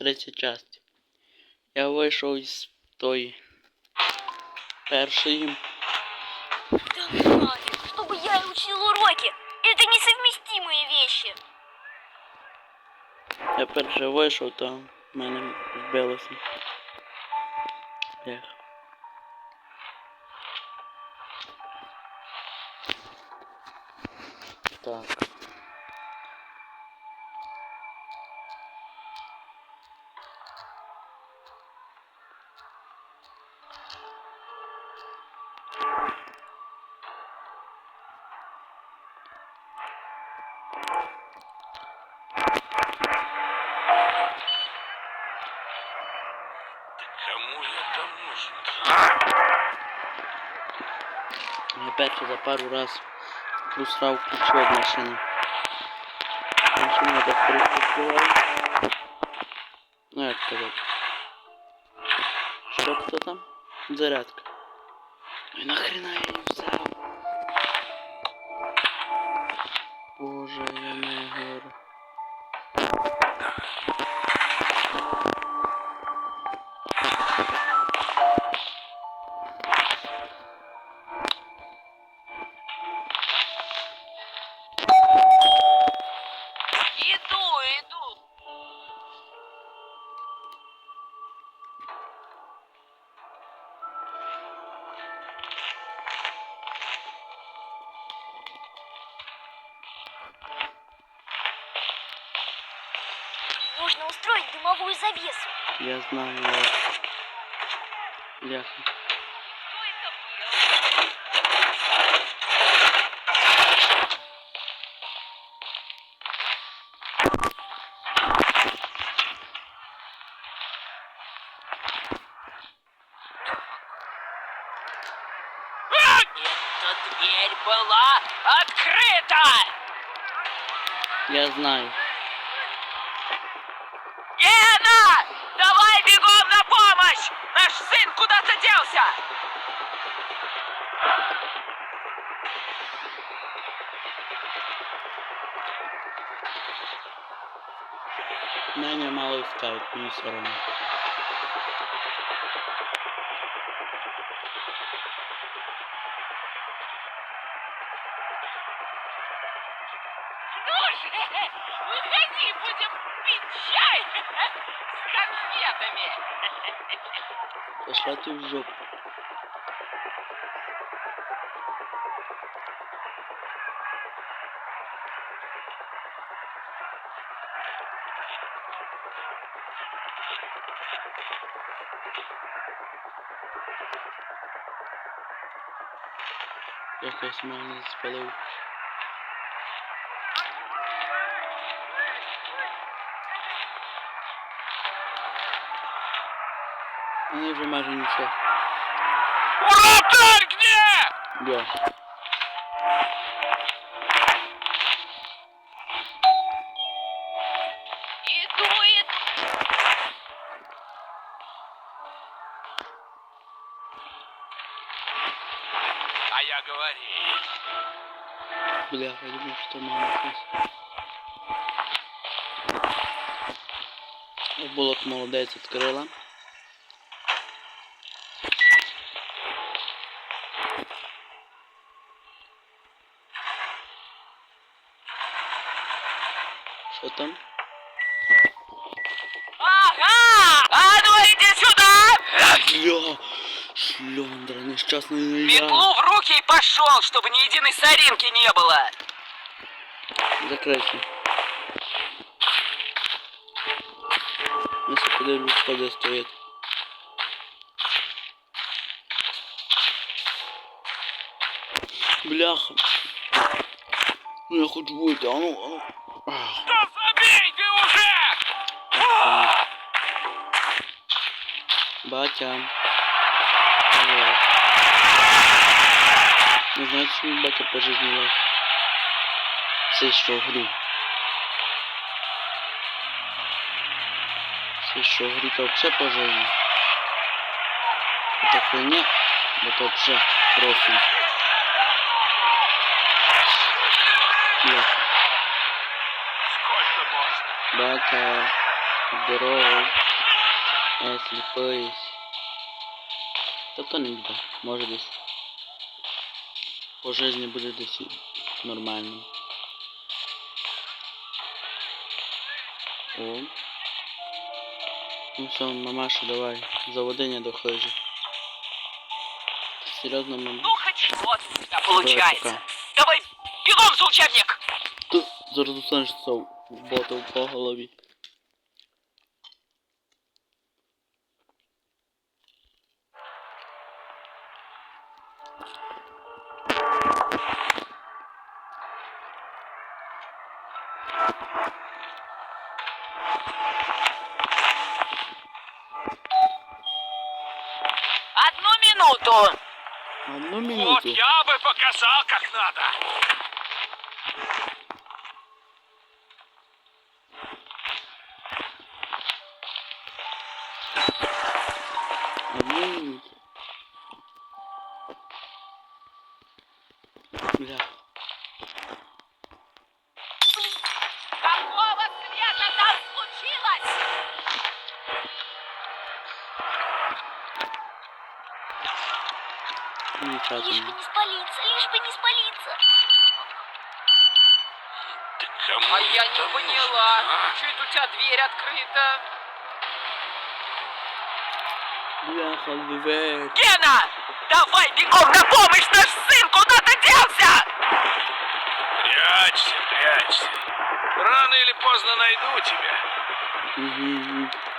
третя часть. Я вийшов із тої першої. Да нафиг, чтобы я и учил уроки. Это несовместимые вещи. Я перше вийшов, то в мене збилося. Ех. Так. Я перше за пару раз просрав ключі від машини. Машина так перекрикувала. Ну як сказати. Що хто там? Зарядка. Ну і нахрена я її взяв? Боже, я не говорю. Иду, Нужно устроить дымовую завесу. Я знаю. Я... Ляха. Эта дверь была открыта! Я знаю. Давай бегом на помощь! Наш сын куда-то делся! Мене мало искать, мені соромно. Ну же, выходи, будем пить чай с конфетами. Пошла ти в жопу. Якось мене спалив. Вони вже майже нічого. Где? Я. Иду, иду. А я говорил. Бля, я думаю, что мама здесь. Булок молодець відкрила. Що там? Ага! А ну иди сюда! Бля! Шлендра, несчастный ну я. Метлу в руки и пошел, чтобы ни единой соринки не было. Закройся. Если подойду, что стоит. Бляха. Ну я хочу выйти, а ну, а Батя. Не знаю, почему батя по жизни лав. Все що в грі. Все що в грі, то вообще по жизни. Это хуйня, профиль. Бляха. Сколько можно? Батя. Здорово. Е, сліпий. Та то не біда. Може десь. По житті буде десь і нормально. О. Ну все, мамаша, давай. Заводення до хижі. Ти серйозно, мама? Ну, хоть что-то у тебя Давай, получается. пока. Давай, бегом за учебник! Тут зараз устанеш цього бота по голові. Одну минуту! Одну Вот минуту. я бы показал, как надо. Одну Не Лишь бы не спалиться, лишь бы не спалиться. Да кому А я это не поняла. нужно, а? Чуть у тебя дверь открыта. Бляха, дверь. Гена! Давай бегом на помощь! Наш сын куда-то делся! Прячься, прячься. Рано или поздно найду тебя. Угу.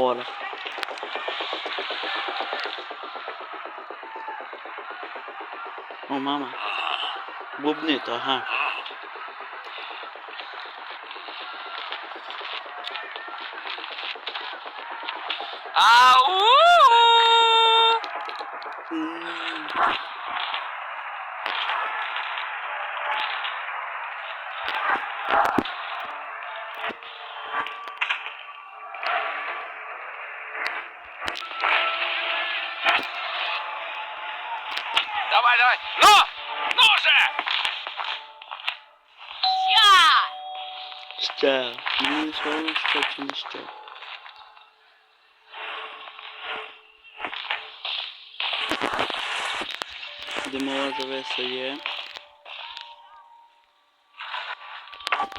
Вора. О, мама. Бубнит, ага. Ау! Давай, давай. Ну! Ну же! Я! Ще. Мені все одно що чи не ще. Димова завеса є.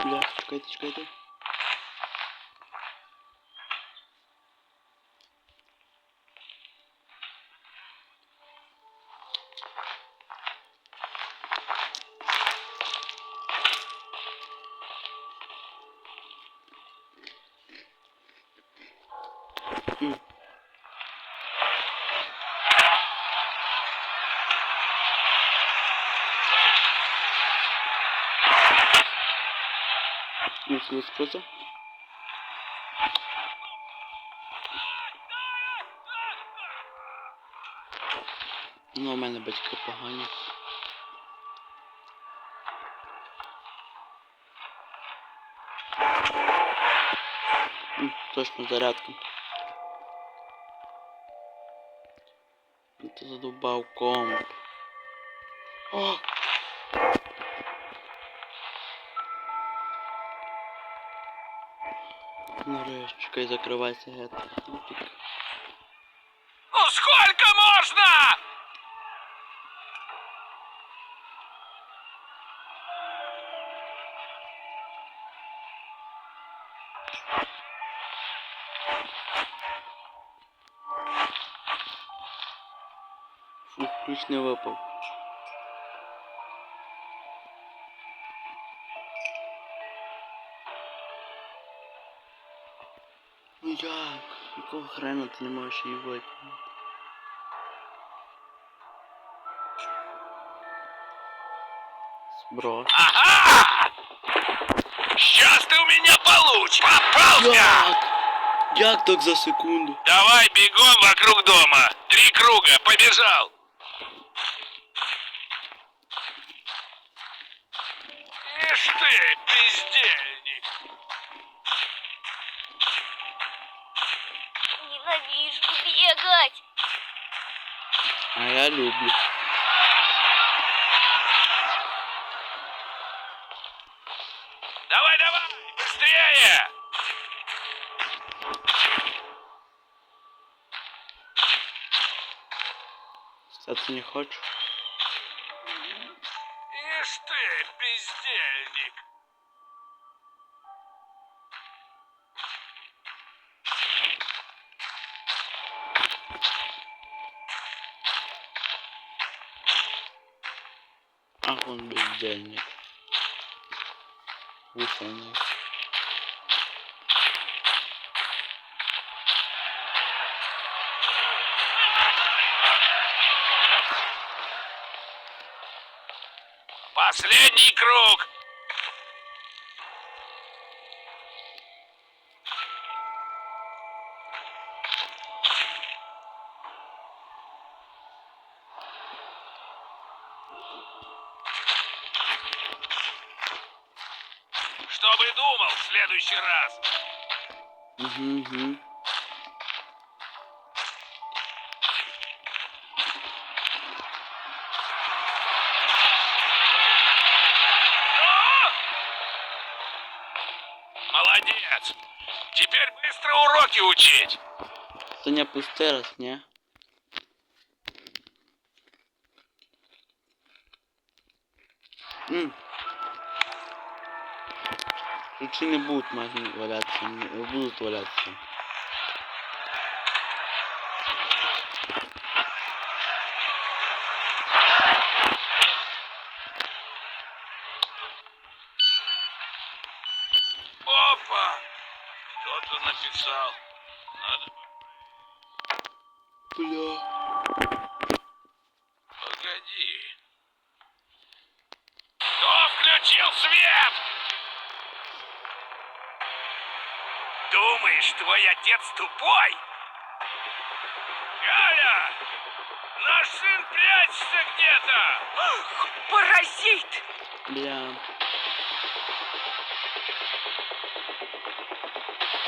Бля, чекайте, чекайте. Мусили споза. Ну, у мене батьки погані. Точно зарядка. Ти задовбав комп. О! Чекай, закривайся, гет. Нафіг. Ну сколько можно? Фу, ключ не випав. Як? Якого хрена ти не можеш її викинути? Зброс. Ага! Сейчас ты у меня получишь! Попался! Як? Як так за секунду? Давай бегом вокруг дома. Три круга, побежал. Ишь ты, пиздельник. Ненавижу бегать. А я люблю. Давай, давай, быстрее. Стати не хочу. Ах, он бездельник. Выполнил. Последний круг. Чтобы думал в следующий раз. Угу, угу. Молодец. Теперь быстро уроки учить. To nie pusty teraz, nie? Ключи не будут валяться, не будут валяться. Опа! Кто-то написал. Надо... Бля. Твой отец тупой? Галя! Наш сын прячется где-то! Паразит! Бля.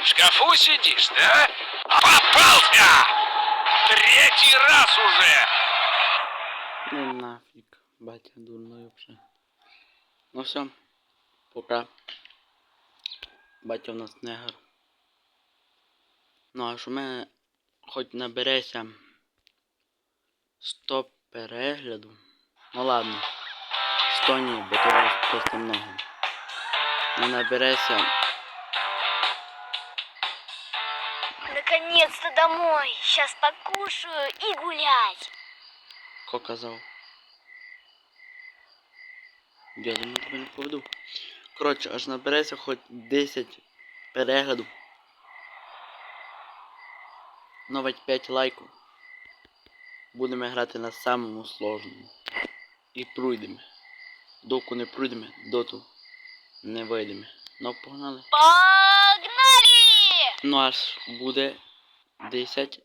В шкафу сидишь, да? Попался! Третий раз уже! Не нафиг, батя дурной вообще. Ну все, пока. Батя у нас негр. Ну а що в мене хоч набереться 100 перегляду. Ну ладно. 100 ні, бо то просто много. Не набереться. Наконец-то домой. Сейчас покушаю и гулять. Хто казав? Я думаю, тебе не поведу. Коротше, аж набереться хоч 10 переглядів. Навіть 5 лайків. Будемо грати на самому сложному. І пройдемо. Доку не пройдемо, доту не вийдемо. Ну, погнали. Погнали! Ну аж буде 10